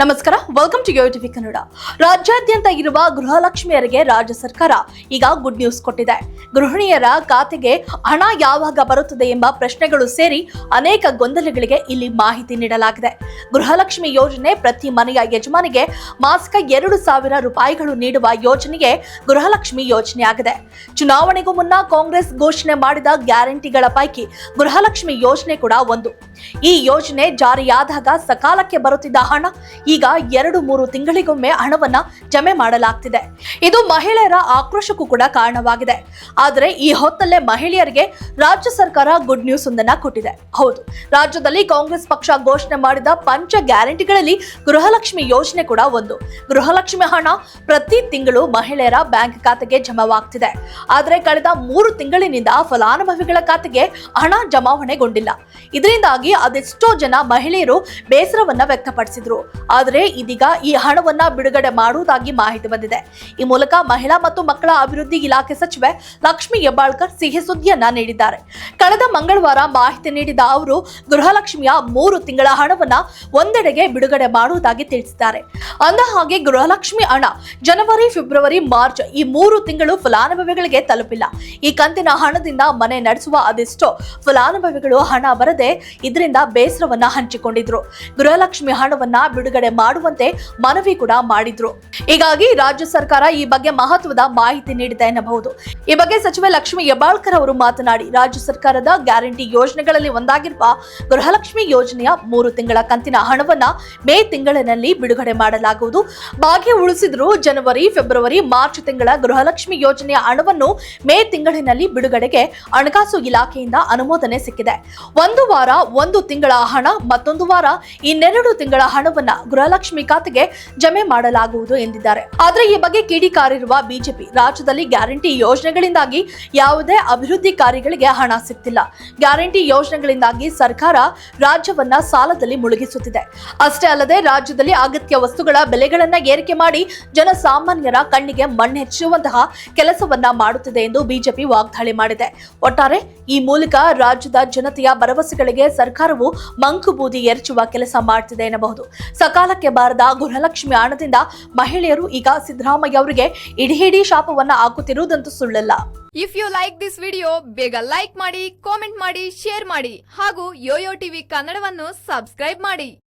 ನಮಸ್ಕಾರ welcome to TV Kannada. ರಾಜ್ಯಾದ್ಯಂತ ಇರುವ ಗೃಹಲಕ್ಷ್ಮಿಯರಿಗೆ ರಾಜ್ಯ ಸರ್ಕಾರ ಈಗ ಗುಡ್ ನ್ಯೂಸ್ ಕೊಟ್ಟಿದೆ. ಗೃಹಿಣಿಯರ ಖಾತೆಗೆ ಹಣ ಯಾವಾಗ ಬರುತ್ತದೆ ಎಂಬ ಪ್ರಶ್ನೆಗಳು ಸೇರಿ ಅನೇಕ ಗೊಂದಲಗಳಿಗೆ ಇಲ್ಲಿ ಮಾಹಿತಿ ನೀಡಲಾಗಿದೆ. ಗೃಹಲಕ್ಷ್ಮಿ ಯೋಜನೆ ಪ್ರತಿ ಮನೆಯ ಯಜಮಾನಿಗೆ ಮಾಸಿಕ ಎರಡು ಸಾವಿರ ರೂಪಾಯಿಗಳು ನೀಡುವ ಯೋಜನೆಗೆ ಗೃಹಲಕ್ಷ್ಮಿ ಯೋಜನೆಯಾಗಿದೆ. ಚುನಾವಣೆಗೂ ಮುನ್ನ ಕಾಂಗ್ರೆಸ್ ಘೋಷಣೆ ಮಾಡಿದ ಗ್ಯಾರಂಟಿಗಳ ಪೈಕಿ ಗೃಹಲಕ್ಷ್ಮಿ ಯೋಜನೆ ಕೂಡ ಒಂದು. ಈ ಯೋಜನೆ ಜಾರಿಯಾದಾಗ ಸಕಾಲಕ್ಕೆ ಬರುತ್ತಿದ್ದ ಹಣ ಈಗ ಎರಡು ಮೂರು ತಿಂಗಳಿಗೊಮ್ಮೆ ಹಣವನ್ನ ಜಮೆ ಮಾಡಲಾಗ್ತಿದೆ. ಇದು ಮಹಿಳೆಯರ ಆಕ್ರೋಶಕ್ಕೂ ಕೂಡ ಕಾರಣವಾಗಿದೆ. ಆದರೆ ಈ ಹೊತ್ತಲ್ಲೇ ಮಹಿಳೆಯರಿಗೆ ರಾಜ್ಯ ಸರ್ಕಾರ ಗುಡ್ ನ್ಯೂಸ್ ಒಂದನ್ನ ಕೊಟ್ಟಿದೆ. ಹೌದು, ರಾಜ್ಯದಲ್ಲಿ ಕಾಂಗ್ರೆಸ್ ಪಕ್ಷ ಘೋಷಣೆ ಮಾಡಿದ ಪಂಚ ಗ್ಯಾರಂಟಿಗಳಲ್ಲಿ ಗೃಹಲಕ್ಷ್ಮಿ ಯೋಜನೆ ಕೂಡ ಒಂದು. ಗೃಹಲಕ್ಷ್ಮಿ ಹಣ ಪ್ರತಿ ತಿಂಗಳು ಮಹಿಳೆಯರ ಬ್ಯಾಂಕ್ ಖಾತೆಗೆ ಜಮಾವಾಗ್ತಿದೆ. ಆದರೆ ಕಳೆದ ಮೂರು ತಿಂಗಳಿನಿಂದ ಫಲಾನುಭವಿಗಳ ಖಾತೆಗೆ ಹಣ ಜಮಾವಣೆಗೊಂಡಿಲ್ಲ. ಇದರಿಂದಾಗಿ ಅದೆಷ್ಟೋ ಜನ ಮಹಿಳೆಯರು ಬೇಸರವನ್ನ ವ್ಯಕ್ತಪಡಿಸಿದ್ರು. ಆದರೆ ಇದೀಗ ಈ ಹಣವನ್ನ ಬಿಡುಗಡೆ ಮಾಡುವುದಾಗಿ ಮಾಹಿತಿ ಬಂದಿದೆ. ಈ ಮೂಲಕ ಮಹಿಳಾ ಮತ್ತು ಮಕ್ಕಳ ಅಭಿವೃದ್ಧಿ ಇಲಾಖೆ ಸಚಿವೆ ಲಕ್ಷ್ಮಿ ಹೆಬ್ಬಾಳ್ಕರ್ ಸಿಹಿ ಸುದ್ದಿಯನ್ನ ನೀಡಿದ್ದಾರೆ. ಕಳೆದ ಮಂಗಳವಾರ ಮಾಹಿತಿ ನೀಡಿದ ಅವರು, ಗೃಹಲಕ್ಷ್ಮಿಯ ಮೂರು ತಿಂಗಳ ಹಣವನ್ನ ಒಂದೆಡೆಗೆ ಬಿಡುಗಡೆ ಮಾಡುವುದಾಗಿ ತಿಳಿಸಿದ್ದಾರೆ. ಅಂದ ಹಾಗೆ ಗೃಹಲಕ್ಷ್ಮಿ ಹಣ ಜನವರಿ, ಫೆಬ್ರವರಿ, ಮಾರ್ಚ್ ಈ ಮೂರು ತಿಂಗಳು ಫಲಾನುಭವಿಗಳಿಗೆ ತಲುಪಿಲ್ಲ. ಈ ಕಂತಿನ ಹಣದಿಂದ ಮನೆ ನಡೆಸುವ ಅದೆಷ್ಟೋ ಫಲಾನುಭವಿಗಳು ಹಣ ಬರದೆ ಇದರಿಂದ ಬೇಸರವನ್ನ ಹಂಚಿಕೊಂಡಿದ್ರು. ಗೃಹಲಕ್ಷ್ಮಿ ಹಣವನ್ನ ಬಿಡುಗಡೆ ಮಾಡುವಂತೆ ಮನವಿ ಕೂಡ ಮಾಡಿದ್ರು. ಹೀಗಾಗಿ ರಾಜ್ಯ ಸರ್ಕಾರ ಈ ಬಗ್ಗೆ ಮಹತ್ವದ ಮಾಹಿತಿ ನೀಡಿದೆ ಎನ್ನಬಹುದು. ಈ ಬಗ್ಗೆ ಸಚಿವೆ ಲಕ್ಷ್ಮಿ ಹೆಬ್ಬಾಳ್ಕರ್ ಅವರು ಮಾತನಾಡಿ, ರಾಜ್ಯ ಸರ್ಕಾರದ ಗ್ಯಾರಂಟಿ ಯೋಜನೆಗಳಲ್ಲಿ ಒಂದಾಗಿರುವ ಗೃಹಲಕ್ಷ್ಮಿ ಯೋಜನೆಯ ಮೂರು ತಿಂಗಳ ಕಂತಿನ ಹಣವನ್ನ ಮೇ ತಿಂಗಳಿನಲ್ಲಿ ಬಿಡುಗಡೆ ಮಾಡಲಾಗುವುದು. ಬಾಕಿ ಉಳಿಸಿದ್ರು ಜನವರಿ, ಫೆಬ್ರವರಿ, ಮಾರ್ಚ್ ತಿಂಗಳ ಗೃಹಲಕ್ಷ್ಮಿ ಯೋಜನೆಯ ಹಣವನ್ನು ಮೇ ತಿಂಗಳಿನಲ್ಲಿ ಬಿಡುಗಡೆಗೆ ಹಣಕಾಸು ಇಲಾಖೆಯಿಂದ ಅನುಮೋದನೆ ಸಿಕ್ಕಿದೆ. ಒಂದು ವಾರ, ಒಂದು ತಿಂಗಳ ಹಣ ಮತ್ತೊಂದು ವಾರ ಇನ್ನೆರಡು ತಿಂಗಳ ಹಣವನ್ನ ಗೃಹಲಕ್ಷ್ಮಿ ಖಾತೆಗೆ ಜಮೆ ಮಾಡಲಾಗುವುದು ಎಂದಿದ್ದಾರೆ. ಆದರೆ ಈ ಬಗ್ಗೆ ಕಿಡಿಕಾರಿರುವ ಬಿಜೆಪಿ ರಾಜ್ಯದಲ್ಲಿ ಗ್ಯಾರಂಟಿ ಯೋಜನೆಗಳಿಂದಾಗಿ ಯಾವುದೇ ಅಭಿವೃದ್ಧಿ ಕಾರ್ಯಗಳಿಗೆ ಹಣ ಸಿಗ್ತಿಲ್ಲ. ಗ್ಯಾರಂಟಿ ಯೋಜನೆಗಳಿಂದಾಗಿ ಸರ್ಕಾರ ರಾಜ್ಯವನ್ನ ಸಾಲದಲ್ಲಿ ಮುಳುಗಿಸುತ್ತಿದೆ. ಅಷ್ಟೇ ಅಲ್ಲದೆ ರಾಜ್ಯದಲ್ಲಿ ಅಗತ್ಯ ವಸ್ತುಗಳ ಬೆಲೆಗಳನ್ನ ಏರಿಕೆ ಮಾಡಿ ಜನಸಾಮಾನ್ಯರ ಕಣ್ಣಿಗೆ ಮಣ್ಣೆಚ್ಚುವಂತಹ ಕೆಲಸವನ್ನ ಮಾಡುತ್ತಿದೆ ಎಂದು ಬಿಜೆಪಿ ವಾಗ್ದಾಳಿ ಮಾಡಿದೆ. ಒಟ್ಟಾರೆ ಈ ಮೂಲಕ ರಾಜ್ಯದ ಜನತೆಯ ಭರವಸೆಗಳಿಗೆ ಸರ್ಕಾರವು ಮಂಕು ಬೂದಿ ಎರಚುವ ಕೆಲಸ ಮಾಡ್ತಿದೆ ಎನ್ನಬಹುದು. ಸಕಾಲಕ್ಕೆ ಬಾರದ ಗೃಹಲಕ್ಷ್ಮಿ ಆಣದಿಂದ ಮಹಿಳೆಯರು ಈಗ ಸಿದ್ದರಾಮಯ್ಯ ಅವರಿಗೆ ಇಡೀ ಶಾಪವನ್ನ ಹಾಕುತ್ತಿರುವುದಂತೂ ಸುಳ್ಳಲ್ಲ. If you like this video ಬೇಗ ಲೈಕ್ ಮಾಡಿ ಕಾಮೆಂಟ್ ಮಾಡಿ ಶೇರ್ ಮಾಡಿ ಹಾಗೂ ಯೋಯೋ ಟಿವಿ ಕನ್ನಡವನ್ನು ಸಬ್ಸ್ಕ್ರೈಬ್ ಮಾಡಿ.